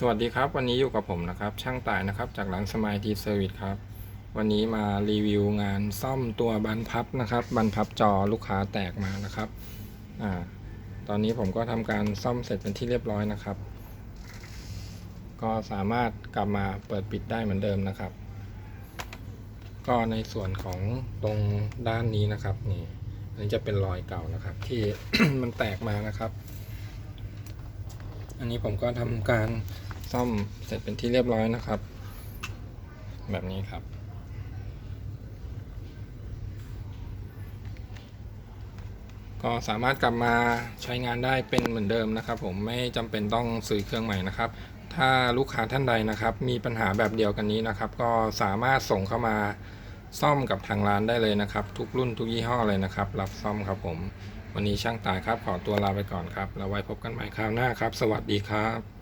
สวัสดีครับวันนี้อยู่กับผมนะครับ ช่างต่ายนะครับ จากร้านสมายทีเซอร์วิสครับ วันนี้มารีวิวงานซ่อมตัวบันพับนะครับ บันพับจอลูกค้าแตกมานะครับอ่าตอนนี้ผมก็ทำการซ่อมเสร็จเป็นที่เรียบร้อยนะครับ ก็สามารถกลับมาเปิดปิดได้เหมือนเดิมนะครับ ก็ในส่วนของตรงด้านนี้นะครับนี่อันนี้จะเป็นรอยเก่านะครับ ที่มันแตกมานะครับ อันนี้ผมก็ทำการซ่อมเสร็จเป็นที่เรียบร้อยนะครับ แบบนี้ครับ ก็สามารถกลับมาใช้งานได้เป็นเหมือนเดิมนะครับ ผมไม่จำเป็นต้องซื้อเครื่องใหม่นะครับ ถ้าลูกค้าท่านใดนะครับ มีปัญหาแบบเดียวกันนี้นะครับ ก็สามารถส่งเข้ามา ซ่อมกับทางร้านได้เลยนะครับ ทุกรุ่นทุกยี่ห้อเลยนะครับ รับซ่อมครับผม วันนี้ช่างตายครับ ขอตัวลาไปก่อนครับ แล้วไว้พบกันใหม่คราวหน้าครับ สวัสดีครับ